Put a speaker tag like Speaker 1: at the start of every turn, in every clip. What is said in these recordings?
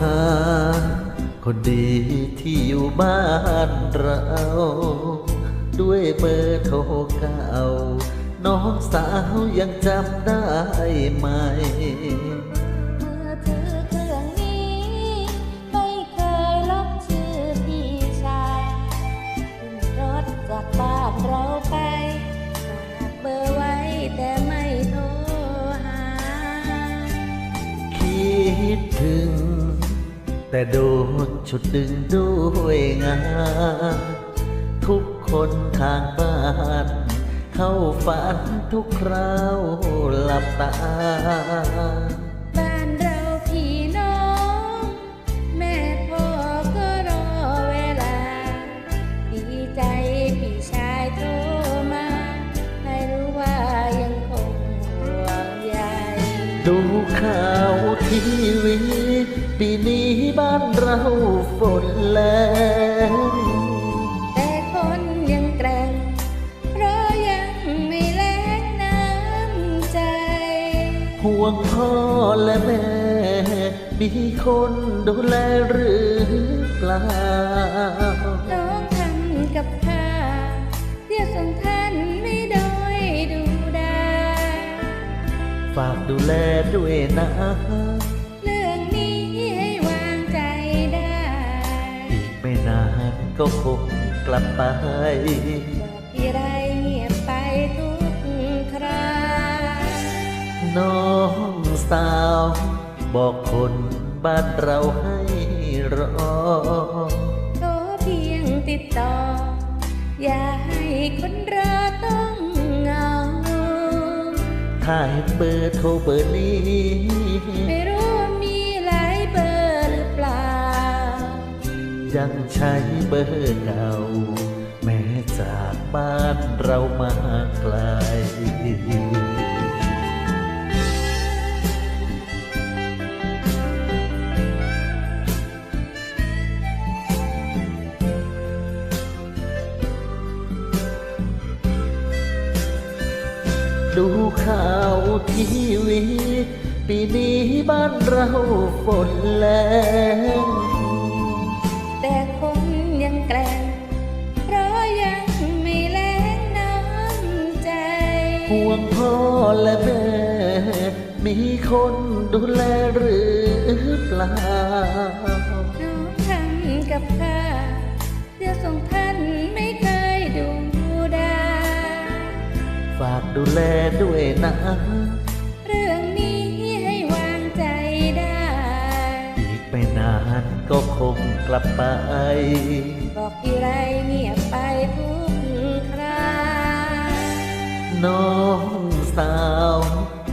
Speaker 1: หา คนดีที่อยู่บ้านเรา ด้วยเบอร์โทรเก่า น้องสาวยังจำได้ไหม
Speaker 2: แต่โด
Speaker 1: นชุดดึงด้วยงาน ทุกคนทางบ้าน เข้าฝันทุกคราวหลับตา
Speaker 2: บ้านเราพี่น้อง แม่พ่อก็รอเวลา ดีใจพี่ชายโทรมา ให้รู้ว่ายังคงห่วงใย
Speaker 1: ดูข่าวทีวี ปีนี้บ้านเราฝนแรง
Speaker 2: แต่คนยังแกร่งเพราะยังไม่แลกน้ำใจ
Speaker 1: ห่วงพ่อและแม่ มีคนดูแลหรือเปล่า
Speaker 2: น้องทำกับข้าวเที่ยวส่งท่านไม่ด้อยดูดา
Speaker 1: ฝากดูแลด้วยนะ ก็คงกลับไป
Speaker 2: บอกที่ไรเงียบไปทุกครา
Speaker 1: น้องสาว บอกคนบ้านเราให้รอ
Speaker 2: โทรเพียงติดต่อ อย่าให้คนรอต้องเหงา
Speaker 1: ถ้าเห็นเบอร์โทรเบอร์นี้
Speaker 2: ไม่รู้ ยั
Speaker 1: งใช้เบอร์เก่า แม้จากบ้านเรามาไกลดูข่าวทีวี ปีนี้บ้านเราฝนแรง ห่วงพ่อและแม่ มีคนดูแลหรือเปล่า
Speaker 2: น้องทำกับข้าเดี๋ยวส่งท่านไม่เคยดูดา
Speaker 1: ฝากดูแลด้วยนะ
Speaker 2: เรื่องนี้ให้วางใจได้
Speaker 1: อีกไม่นานก็คงกลับไป
Speaker 2: บอกทีไรเงียบไปทุก
Speaker 1: น้องสาว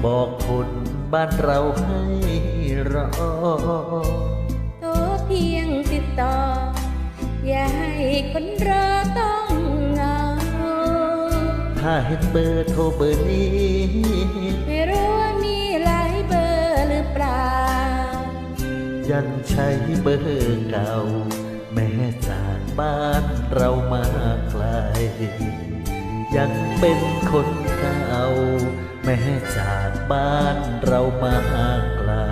Speaker 1: บอกคนบ้านเราให้รอ
Speaker 2: โทรเพียงติดต่อ อย่าให้คนรอต้องเหงา
Speaker 1: ถ้าเห็นเบอร์โทรเบอร์นี้
Speaker 2: ไม่รู้ว่ามีหลายเบอร์หรือเปล่า
Speaker 1: ยังใช้เบอร์เก่า แม้จากบ้านเรามาไกล ยังเป็นคนเก่าแม้จากบ้านเรามา